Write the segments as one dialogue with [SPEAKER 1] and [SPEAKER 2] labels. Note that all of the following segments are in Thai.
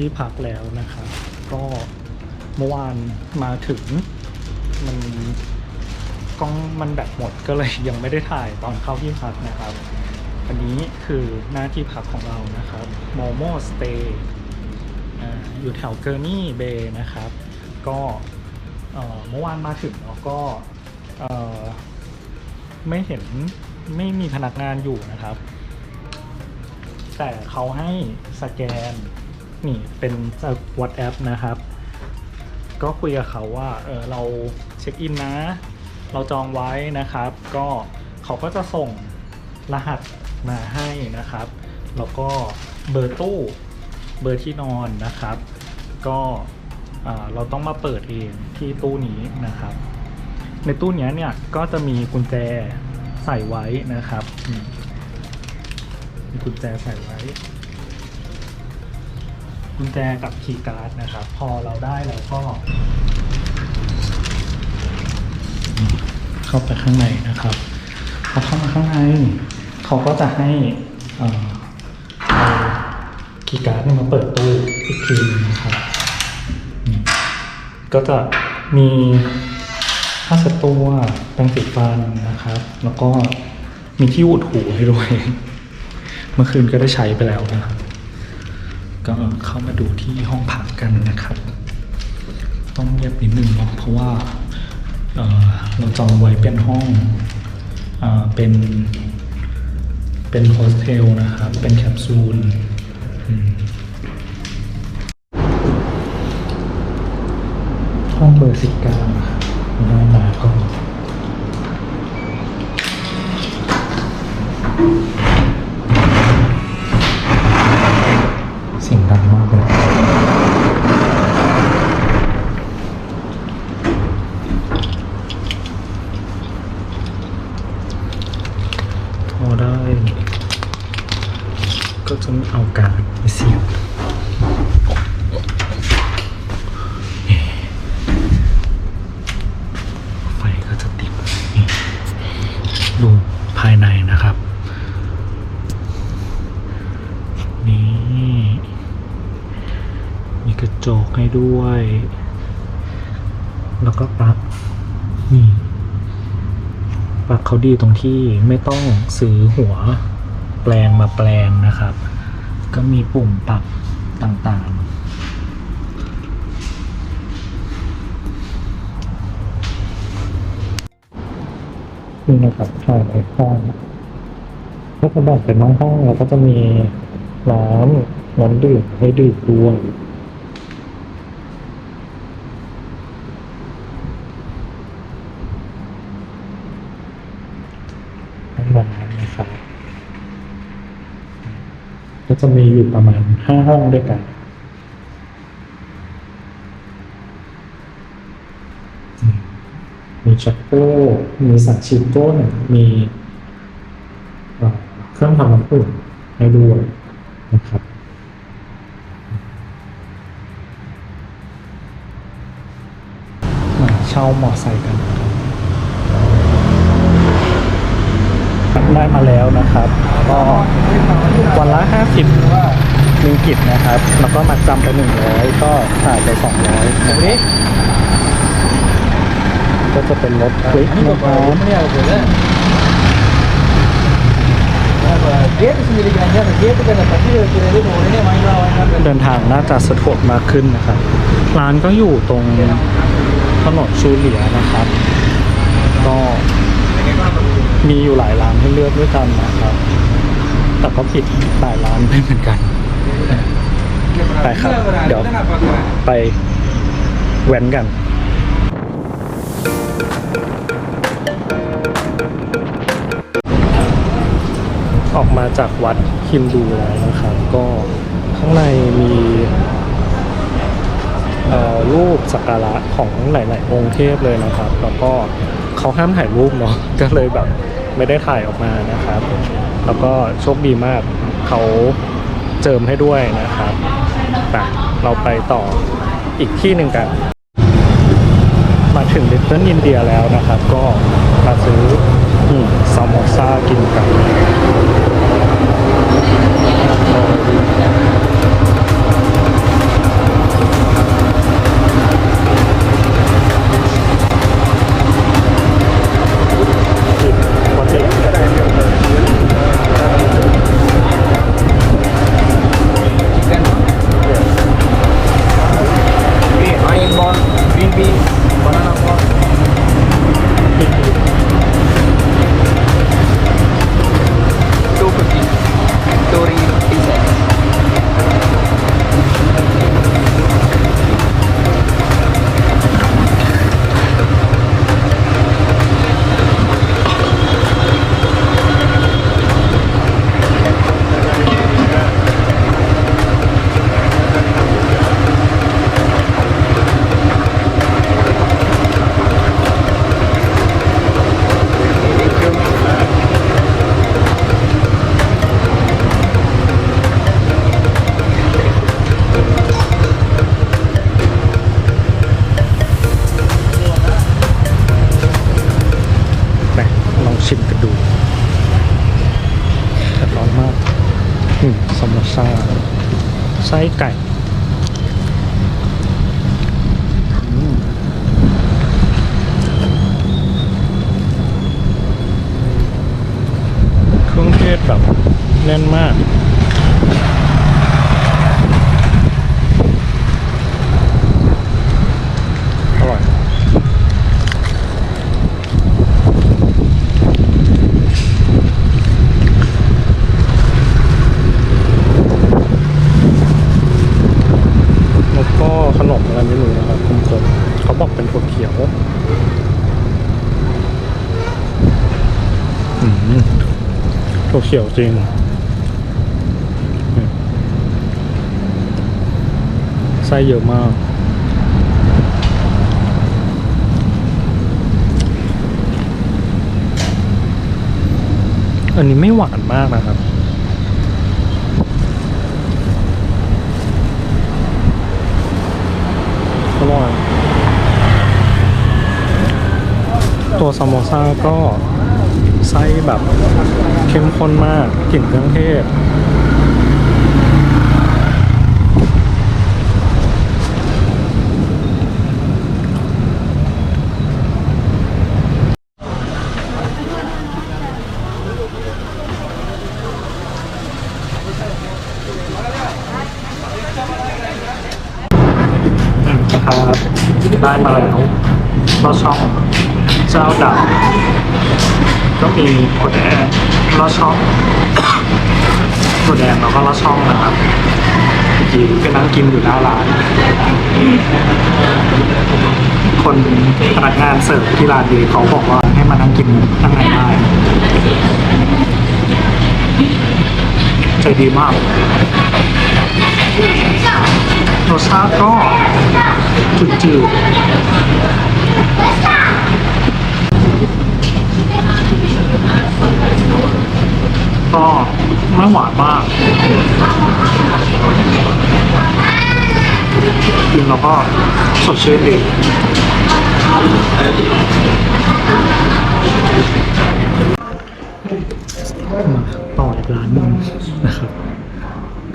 [SPEAKER 1] ที่พักแล้วนะครับ ก็เมื่อวานมาถึงมันกล้องมันแบตหมดก็เลยยังไม่ได้ถ่ายตอนเข้าที่พักนะครับ อันนี้คือหน้าที่พักของเรานะครับโมโมสเตย์อยู่แถวเกอร์นี่เบย์นะครับ ก็เมื่อวานมาถึงเนาะก็ไม่เห็นไม่มีพนักงานอยู่นะครับ แต่เขาให้สแกน นี่เป็นจาก WhatsApp นะครับ ก็คุยกับเขาว่าเออเราเช็คอินนะ เราจองไว้นะครับ ก็เขาก็จะส่งรหัสมาให้นะครับ แล้วก็เบอร์ตู้เบอร์ที่นอนนะครับ ก็เราต้องมาเปิดเองที่ตู้นี้นะครับ ในตู้นี้เนี่ยก็จะมีกุญแจใส่ไว้นะครับมมีกุญแจใส่ไว้ กุญแจกับคีย์การ์ดนะครับ พอเราได้แล้วก็ เข้าไปข้างในนะครับพอเข้ามาข้างในเขาก็จะให้เอ่อเอาคีย์การ์ดเนี่มาเปิดตู้อีกทีหนึงนะครับ ก็จะมีผ้าเช็ดตัวแปรงสีฟันนะครับ แล้วก็มีที่อุดหูให้ด้วย เมื่อคืนก็ได้ใช้ไปแล้วนะครับ ก็เข้ามาดูที่ห้องพักกันนะครับ ต้องเงียบนิดนึงเนาะเพราะว่าเเราจองไว้เป็นห้องเอเป็นเป็นโฮสเทลนะครับ เป็นแคปซูลห้องเบอร์สิบเก้านะครับได้มาก็เสียงดังมากเลย พอได้ ก็จะเอาการดไปเสียบไฟก็จะติดนี่ดูภายในนะครับ นี่ มี กระจกให้ด้วย แล้วก็ปลั๊กนี่ปลั๊กเขาดีตรงที่ไม่ต้องซื้อหัวแปลงมาแปลงนะครับ ก็มีปุ่มปรับต่างๆนี่นะครับภายในห้องก็จะแบ่งเป็นห้องๆแล้วก็จะมีน้ำน้ำดื่มให้ดื่มด้วยห้องน้ำนะครับ ก็ จะมีอยู่ประมาณห้าห้องด้วยกัน มีชักโครกมีสัตว์ฉีดก้นมีเอ่อเครื่องทำน้ำอุ่นให้ด้วยนะครับเช่าหมอไซค์กันนะครับ ได้มาแล้วนะครับ ก็วันละ 50มิลกิจนะครับ แล้วก็มาจำไป 100 ก็ถ่ายไป 200นะครับก็จะเป็นรถคลิกนะครับ เดินทางน่าจะสะดวกมากขึ้นนะครับ ร้านก็อยู่ตรงถนนชูเหลียนะครับ ก็ มีอยู่หลายร้านให้เลือกด้วยกันนะครับ แต่ก็ผิดหลายร้านไม่เหมือนกัน ไปครับ เดี๋ยวไปแว้นกันออกมาจากวัดฮินดูแล้วนะครับ ก็ข้างในมีรูปสักการะของหลาย ๆ องค์เทพเลยนะครับ แล้วก็ เขาห้ามถ่ายรูปเนาะก็เลยแบบไม่ได้ถ่ายออกมานะครับ แล้วก็โชคดีมากเขาเจิมให้ด้วยนะครับไปเราไปต่ออีกที่หนึ่งกัน มาถึงลิตเติ้ลอินเดียแล้วนะครับ ก็มาซื้อซามโมซากินกัน สมอซาไส้ไก่เครื่องเทศแบบแน่นมาก ขียวจริง ไส้เยอะมากอันนี้ไม่หวานมากนะครับ อร่อย ตัวซามโมซ่าก็ไส้แบบ เข้มข้นมากกลิ่นเครื่องเทศครับได้มาแล้วเราช่องเจ้าดับก็มีถั่วแดง เราช่องถั่วแดงแล้วก็เราช่องนะครับเมื่อกี้ไปนั่งกินอยู่หน้าร้าน คนพนักงานเสิร์ฟที่ร้านดีเขาบอกว่าให้มานั่งกินข้างในได้ใจดีมากรสชาติก็จืดๆ ก็ไม่หวานมากกินแล้วก็สดชื่นดีมาต่ออีกร้านหนึงนะครับ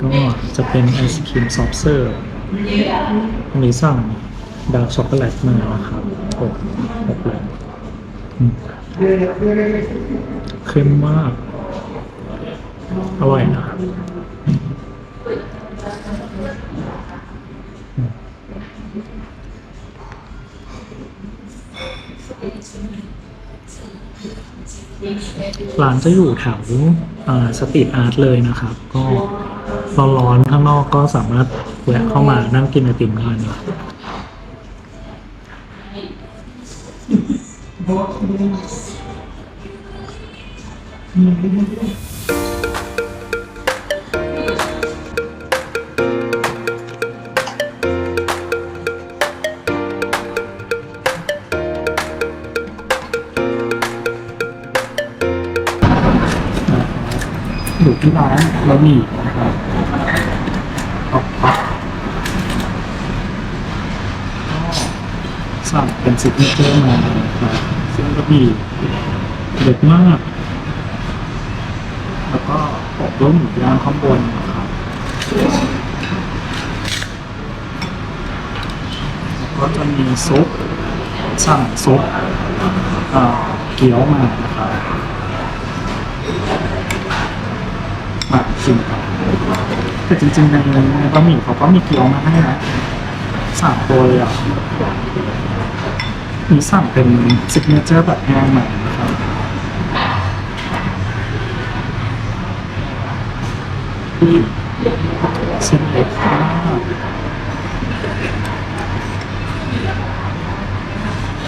[SPEAKER 1] ก็จะเป็นไอศครีมซอฟต์เซอร์อันนี้สั่งดาร์กช็อกโกแลตมานะครับหกหกเลยอืมเข้มมาก อร่อยนะร้านจะอยู่แถวสตรีทอาร์ตเลยนะครับ ก็ร้อนๆข้างนอกก็สามารถแวะเข้ามานั่งกินไอติมได้นะครับ ที่เด็ดมาก แล้วก็อบด้วยหมูย่างข้างบนนะครับแล้วก็จะมีซุปสั่งซุปอ่าเกี๊ยวมานะครับมาชิมกันแต่จริงๆในในบะหมี่เขาก็มีเกี๊ยวมาให้นะสามตัวเลยอะ มีสั่งเป็นซิกเนเจอร์แบบแห้งมานะครับที่เส้นเล็กมาก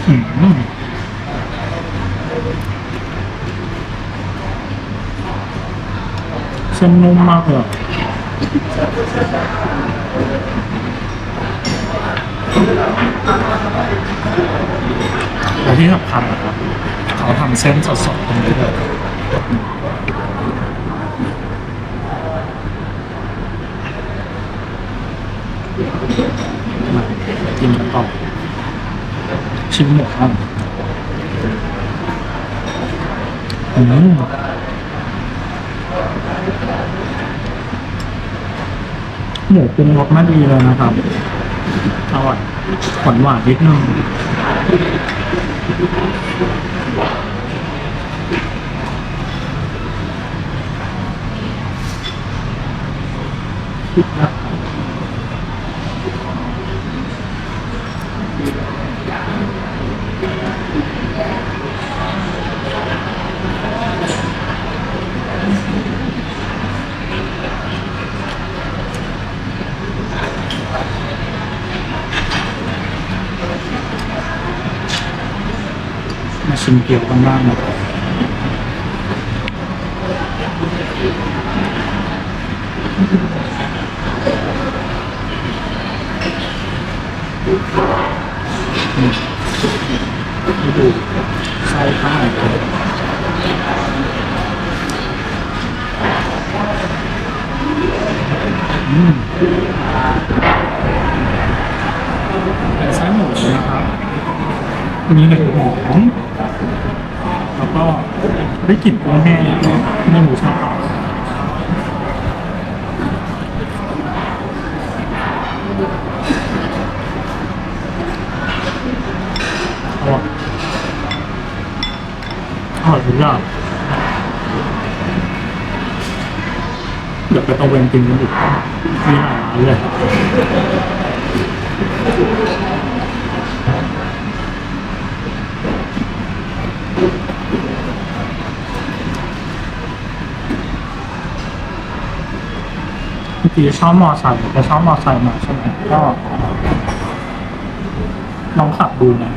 [SPEAKER 1] อืมเส้นนุ่มมากเลย ที่สำคัญนะครับเขาทำเส้นสดๆตรงนี้เลยมากินกันต่อชิมหมูบ้างอืมหมูปรุงรสมาดีเลยนะครับอร่อยหวานหวานนิดนึง Thank you. ชิมเกี๊ยวกันบ้างนะครับอืมให้ดูไส้ข้างในครับอืมเป็นไส้หมูนะครับ มีเห็ดหอมแล้วก็ ได้กลิ่นกุ้งแห้งไม่รู้ชอบเปล่าอร่อยอร่อยทุกอย่างเดี๋ยวไปตะเวนกินกันอีกมีหลายร้านเลย เมื่อกี้ชอบมอไซค์จะชอบมอไซค์มาใช่ไหมก็ลองขับดูนะ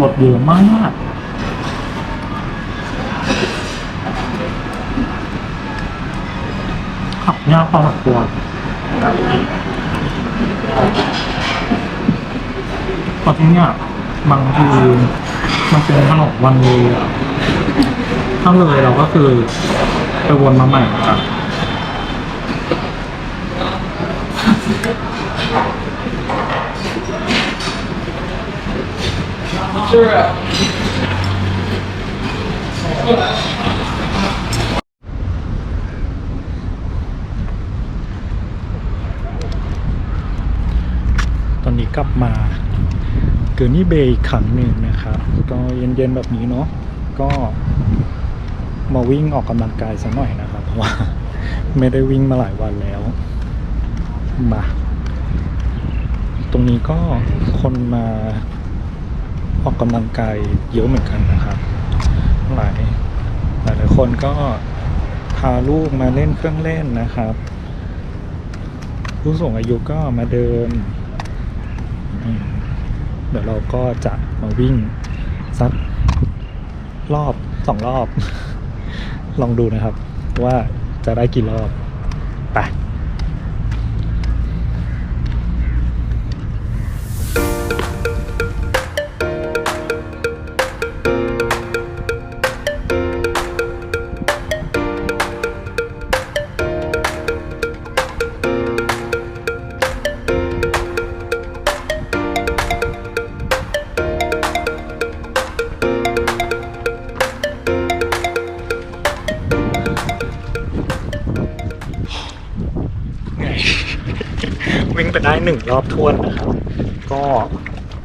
[SPEAKER 1] รถเยอะมากขับยากพอสมควรเพราะที่เนี่ยบางทีมันเป็นถนนวันเลยอะถ้าเลยเราก็คือไปวนมาใหม่ครับ ตอนนี้กลับมาเกิร์นี่เบย์อีกครั้งหนึ่งนะครับ ก็เย็นๆแบบนี้เนาะก็มาวิ่งออกกำลังกายสักหน่อยนะครับ เพราะว่าไม่ได้วิ่งมาหลายวันแล้วมาตรงนี้ก็คนมา ออกกำลังกายเยอะเหมือนกันนะครับหลายหลายหลายคนก็พาลูกมาเล่นเครื่องเล่นนะครับ ผู้สูงอายุก็มาเดิน เดี๋ยวเราก็จะมาวิ่งสักรอบสองรอบ ลองดูนะครับ ว่าจะได้กี่รอบ ไป รอบทวนนะครับ ก็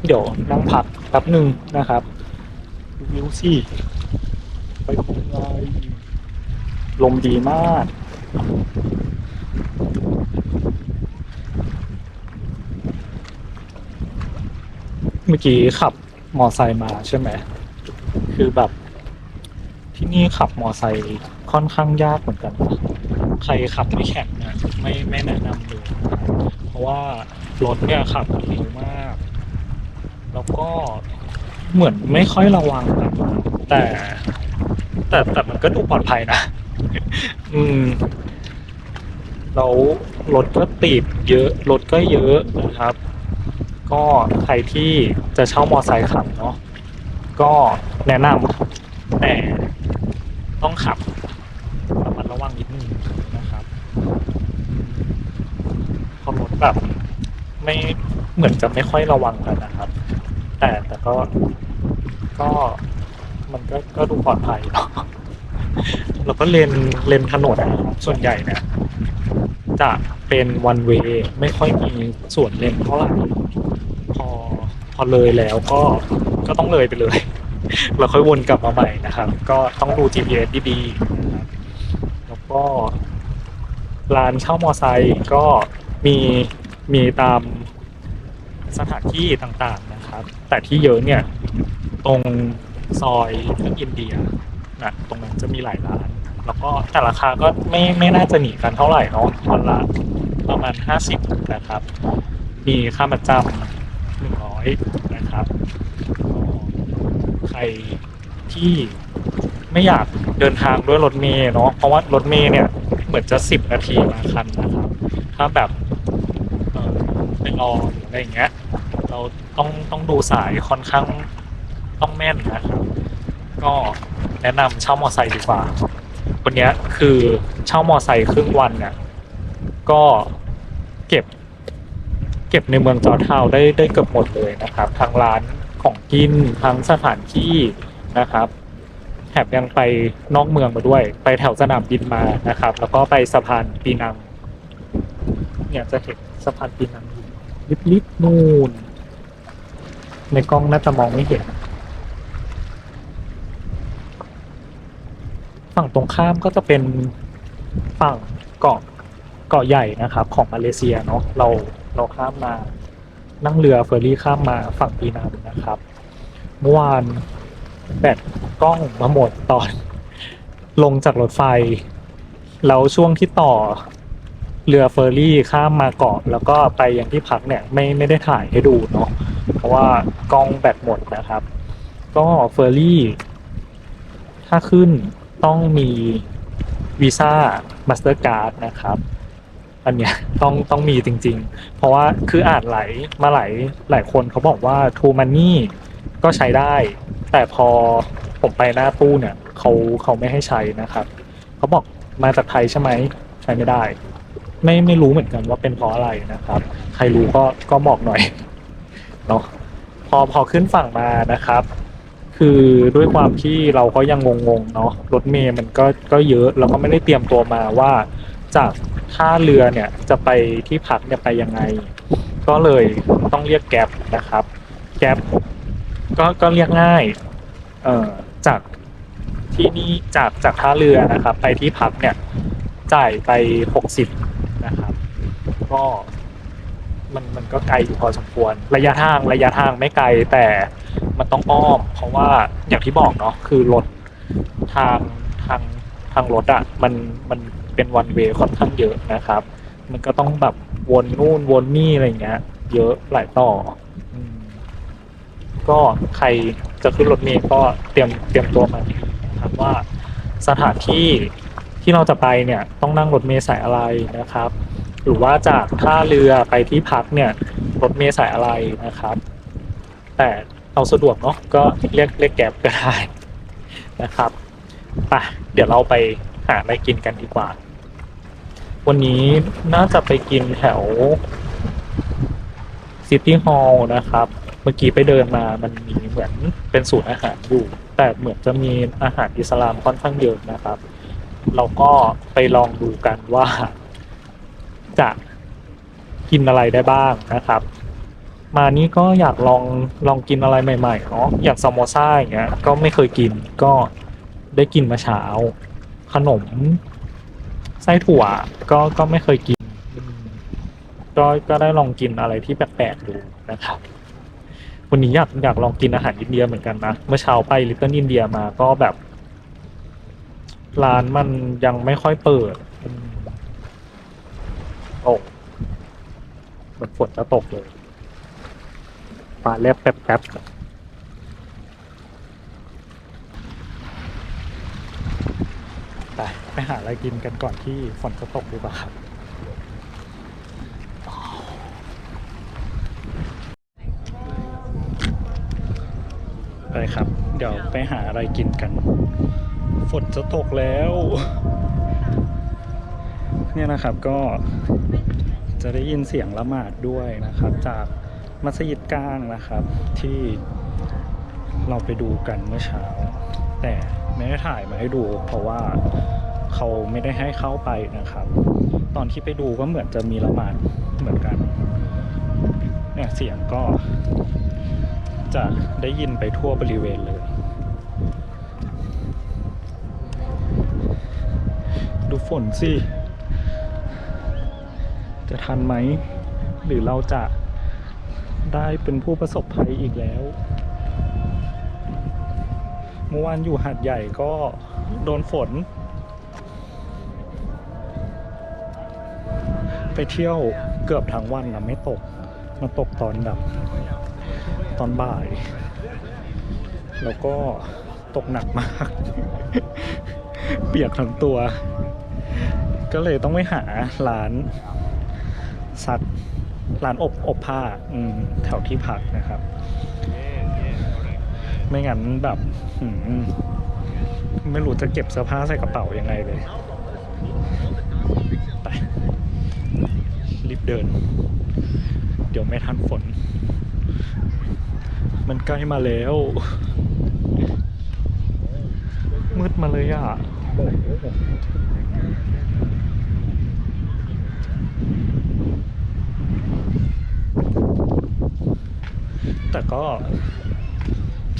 [SPEAKER 1] เดี๋ยวนั่งพักแป๊บหนึ่งนะครับวิวสิไปคงไงลมดีมากเมื่อกี้ขับมอไซค์มาใช่ไหม คือแบบ ที่นี่ขับมอไซค์ค่อนข้างยากเหมือนกัน ใครขับไม่แข็งนะไม่ไม่แนะนำเลย เพราะว่า รถเนี่ยขับเร็วมาก แล้วก็เหมือนไม่ค่อยระวังนะแต่ แต่แต่มันก็ดูปลอดภัยนะ อืมแล้วรถก็ติดเยอะ รถก็เยอะนะครับ ก็ใครที่จะเช่ามอไซค์ขับเนาะก็แนะนำแต่ต้องขับระมัดระวังนิดนึงนะครับเพราะรถแบบ ไม่เหมือนจะไม่ค่อยระวังกันนะครับ แต่แต่ก็ก็มันก็ก็ดูปลอดภัยเนาะแล้วก็เลนเลนถนนอะส่วนใหญ่เนี่ยจะเป็นวันเวย์ไม่ค่อยมีส่วนเลนเท่าไหร่พอพอเลยแล้วก็ก็ต้องเลยไปเลยเราค่อยวนกลับมาใหม่นะครับ ก็ต้องดู GPS ดีๆแล้วก็ร้านเช่ามอไซค์ก็มี มีตามสถานที่ต่างๆนะครับ แต่ที่เยอะเนี่ย ตรงซอยเครื่องอินเดียนะตรงนั้นจะมีหลายร้าน แล้วก็แต่ราคาก็ไม่ไม่น่าจะหนีกันเท่าไหร่เนาะวันละประมาณ 50 นะครับ มีค่ามาจำหนึ่งร้อยนะครับใครที่ไม่อยากเดินทางด้วยรถเมล์เนาะเพราะว่ารถเมล์เนี่ยเหมือนจะ 10 นาทีมาคันนะครับ ถ้าแบบ ไปรออะไรอย่างเงี้ย เราต้องต้องดูสายค่อนข้างต้องแม่นนะครับก็แนะนำเช่ามอไซค์ดีกว่าวันเนี้ยคือเช่ามอไซค์ครึ่งวันเนี่ยก็เก็บ เก็บในเมืองจอร์ทาวได้ได้เกือบหมดเลยนะครับทั้งร้านของกินทั้งสถานที่นะครับแถบยังไปนอกเมืองมาด้วย ไปแถวสนามบินมานะครับ แล้วก็ไปสะพานปีนัง เนี่ยจะเห็นสะพานปีนัง อยู่ลิบนู่นในกล้องน่าจะมองไม่เห็น ฝั่งตรงข้ามก็จะเป็นฝั่งเกาะเกาะใหญ่นะครับ ของมาเลเซียเนาะเราเราข้ามมา นั่งเรือเฟอร์รี่ข้ามมาฝั่งปีนังนะครับ เมื่อวานแบตกล้องมาหมดตอน ลงจากรถไฟ แล้วช่วงที่ต่อ เรือเฟอร์รี่ข้ามมาเกาะแล้วก็ไปยังที่พักเนี่ยไม่ไม่ได้ถ่ายให้ดูเนาะเพราะว่ากล้องแบตหมดนะครับ ก็เฟอร์รี่ ถ้าขึ้นต้องมีวีซ่ามาสเตอร์การ์ดนะครับอันเนี้ยต้องต้องมีจริง ๆ เพราะว่าคืออ่านหลายมาหลายหลายคนเขาบอกว่า True Money ก็ใช้ได้ แต่พอผมไปหน้าตู้เนี่ยเขาเขาไม่ให้ใช้นะครับ เขาบอกมาจากไทยใช่ไหม ใช้ไม่ได้ ไม่ไม่รู้เหมือนกันว่าเป็นเพราะอะไรนะครับ ใครรู้ก็ก็บอกหน่อยเนาะพอพอขึ้นฝั่งมานะครับ คือด้วยความที่เราก็ยังงงๆเนาะรถเมย์มันก็ก็เยอะเราก็ไม่ได้เตรียมตัวมาว่า จากท่าเรือเนี่ยจะไปที่พักเนี่ยไปยังไง ก็เลยต้องเรียกแก๊ปนะครับแก๊ปก็ก็เรียกง่ายเอ่อจากที่นี่จากจากท่าเรือนะครับ ไปที่พักเนี่ยจ่ายไปหกสิบ นะครับ ก็มันมันก็ไกลอยู่พอสมควร ระยะทางระยะทางไม่ไกลแต่มันต้องอ้อม เพราะว่าอย่างที่บอกเนาะคือรถทางทางทางรถอะ่ะมันมันเป็นวันเวค่อนข้างเยอะนะครับ มันก็ต้องแบบวนนู่นวนนี่อะไรเงี้ย เยอะหลายต่อก็ใครจะขึ้นรถเมล์ก็เตรียมเตรียมตัวมาดีนะครับว่าสถานที่ ที่เราจะไปเนี่ยต้องนั่งรถเมล์สายอะไรนะครับ หรือว่าจากท่าเรือไปที่พักเนี่ยรถเมล์สายอะไรนะครับ แต่เอาสะดวกเนาะก็เรียกเรียกแก๊บก็ได้นะครับไปเดี๋ยวเราไปหาอะไรกินกันดีกว่า วันนี้น่าจะไปกินแถวซิตี้ฮอลล์นะครับ เมื่อกี้ไปเดินมามันมีเหมือนเป็นศูนย์อาหารอยู่ แต่เหมือนจะมีอาหารอิสลามค่อนข้างเยอะนะครับ เราก็ไปลองดูกันว่า จะกินอะไรได้บ้างนะครับ มานี่ก็อยากลองลองกินอะไรใหม่ๆเนาะอย่างซามโมซ่าอย่างเงี้ยก็ไม่เคยกินก็ได้กินมาเช้า ขนม ไส้ถั่วก็ก็ไม่เคยกินก็ก็ได้ลองกินอะไรที่แปลกๆดูนะครับวันนี้อยากอยากลองกินอาหารอินเดียเหมือนกันนะ เมื่อเช้าไปลิตเติ้ลอินเดียมาก็แบบ ร้านมันยังไม่ค่อยเปิดอืมโอ้เหมือนฝนจะตกเลยฟ้าแลบแป๊บๆไปไปหาอะไรกินกันก่อนที่ฝนจะตกดีกว่าครับไปครับ เดี๋ยวไปหาอะไรกินกัน ฝนจะตกแล้ว เนี่ยนะครับก็จะได้ยินเสียงละหมาดด้วยนะครับ จากมัสยิดกลางนะครับที่เราไปดูกันเมื่อเช้า แต่ไม่ได้ถ่ายมาให้ดู เพราะว่าเขาไม่ได้ให้เข้าไปนะครับ ตอนที่ไปดูก็เหมือนจะมีละหมาดเหมือนกันเนี่ยเสียงก็จะได้ยินไปทั่วบริเวณเลย ดูฝนสิ จะทันไหม หรือเราจะได้เป็นผู้ประสบภัยอีกแล้ว เมื่อวานอยู่หาดใหญ่ก็โดนฝน ไปเที่ยวเกือบทั้งวันนะไม่ตก มาตกตอนแบบตอนบ่าย แล้วก็ตกหนักมาก เปียกทั้งตัว ก็เลยต้องไปหาร้านซักร้านอบอบผ้าอืมแถวที่พักนะครับ ไม่งั้นแบบไม่รู้จะเก็บเสื้อผ้าใส่กระเป๋ายังไงเลยไปรีบเดิน เดี๋ยวไม่ทันฝน มันใกล้มาแล้ว มืดมาเลยอะ แต่ก็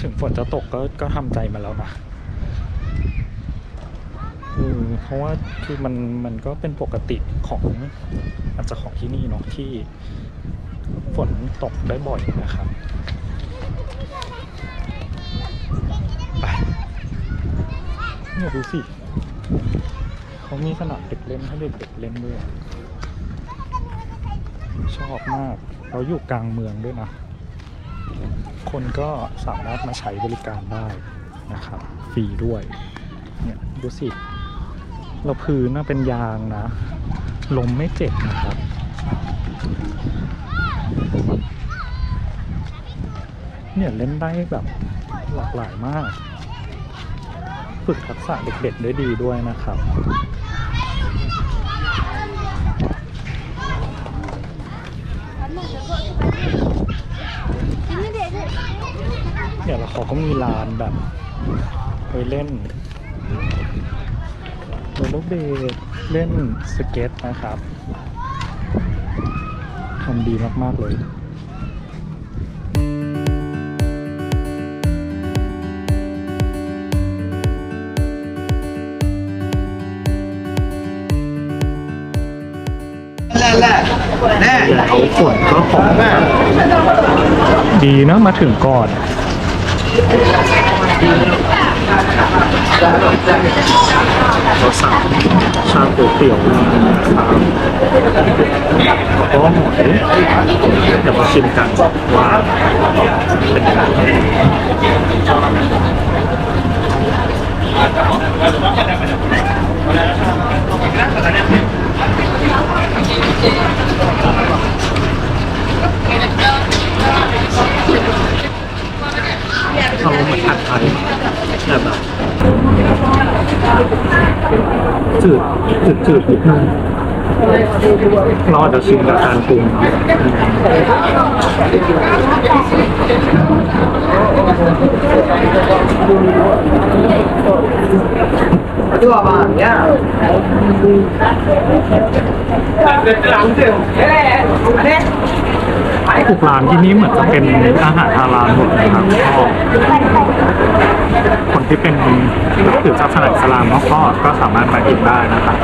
[SPEAKER 1] ถึงฝนจะตกก็ก็ทำใจมาแล้วนะเออเพราะว่าคือมันมันก็เป็นปกติของอาจจะของที่นี่เนาะที่ฝนตกได้บ่อยนะครับไปเนี่ยดูสิเขามีสนามเด็กเล่นให้เด็กๆเล่นด้วยชอบมาก เราอยู่กลางเมืองด้วยนะ คนก็สามารถมาใช้บริการได้นะครับฟรีด้วยเนี่ยดูสิเราพื้นน่าเป็นยางนะลมไม่เจ็บนะครับเนี่ยเล่นได้แบบหลากหลายมาก ฝึกทักษะเด็กๆได้ดีด้วยนะครับ เนี่ยแล้วเขาก็มีลานแบบไปเล่นโรลเลอร์เบดเล่นสเก็ตนะครับทำดีมาก ๆ เลยเขาฝนก็ของดีนะมาถึงก่อน เราสั่งชาก๋วยเตี๋ยวนะครับก็หอยเดี๋ยวมาชิมกันว่าเป็นยังไง เขาเหมือนผัดไทยแต่แบบจืดจืดจืดนิดนึงเราอาจจะชิมกับการปรุงเนาะ
[SPEAKER 2] Itu abangnya.
[SPEAKER 1] ทุกร้านที่นี่เหมือนจะเป็นอาหารฮาลาลหมดนะครับก็คนที่เป็นนับถือศาสนาอิสลามก็ก็สามารถมากินได้นะครับ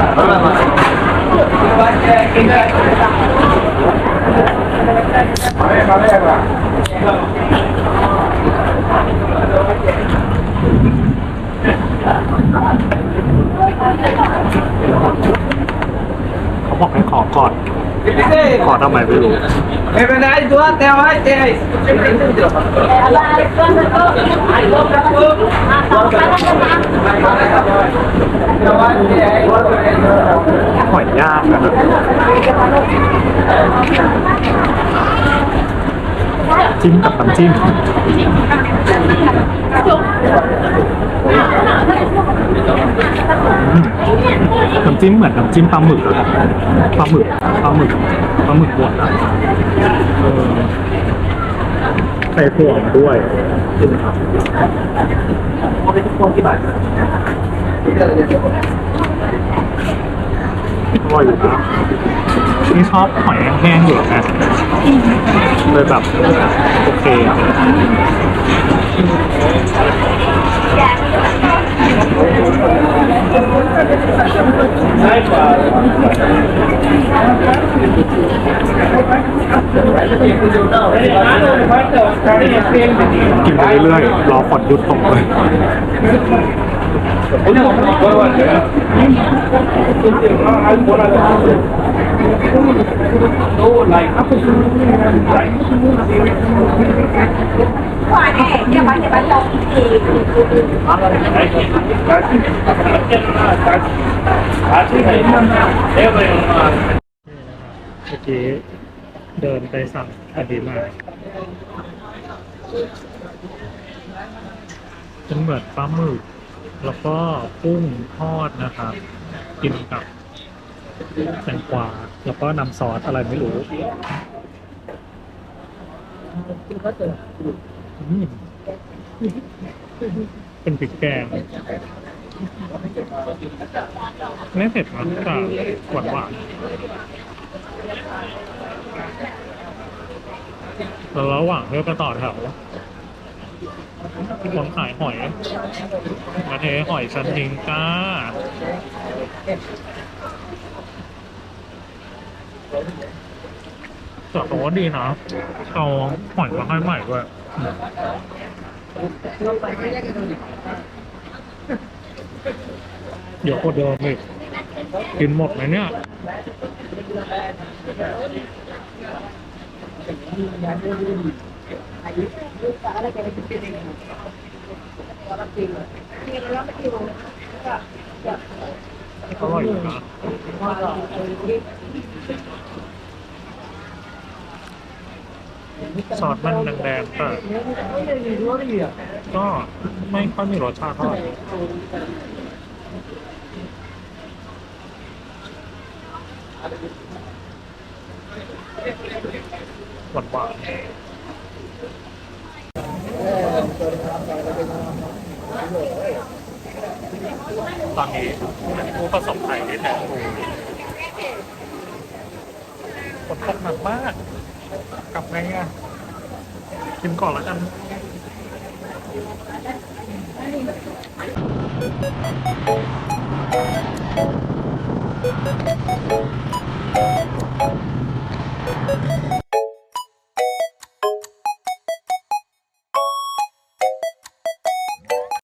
[SPEAKER 1] เขาบอกให้ขอก่อน ขอทำไมไม่รู้
[SPEAKER 2] ไม่เป็นไร
[SPEAKER 1] ตัวแต่ว่าเจ๊หอยยากนะ จิ้มกับน้ำจิ้มน้ำจิ้มเหมือนน้ำจิ้มปลาหมึกอะครับปลาหมึกปลาหมึกปลาหมึกบดอะใส่ถั่วมาด้วยจิ้มครับ
[SPEAKER 2] Kita
[SPEAKER 1] อร่อยอยู่นะนี่ชอบหอยแห้งๆอยู่นะเลยแบบโอเคอะกินไปเรื่อยๆรอฝนหยุดตกเลย เมื่อกี้เดินไปสั่งอันนี้มาเป็นเหมือนปลาหมึก แล้วก็กุ้งทอดนะครับ กินกับแตงกวาแล้วก็นำซอสอะไรไม่รู้อืมเป็นพริกแกงไม่เผ็ดนะแต่หวานหวานแล้วระหว่างเพื่อไปต่อแถว คนขายหอยมาเทหอยชั้นทิ้งก้าแต่เขาว่าดีนะเอาหอยมาให้ใหม่ด้วยเดี๋ยวกดเดิมอีกกินหมดไหมเนี่ย อร่อยนะซอสมันแดงๆแต่ก็ไม่ค่อยมีรสชาติเท่าไหร่หวานหวานๆ ตอนนี้เป็นผู้ประสบภัยที่แท้ทรูฝนตกหนักมาก กลับไงอะกินก่อนแล้วกัน
[SPEAKER 3] เ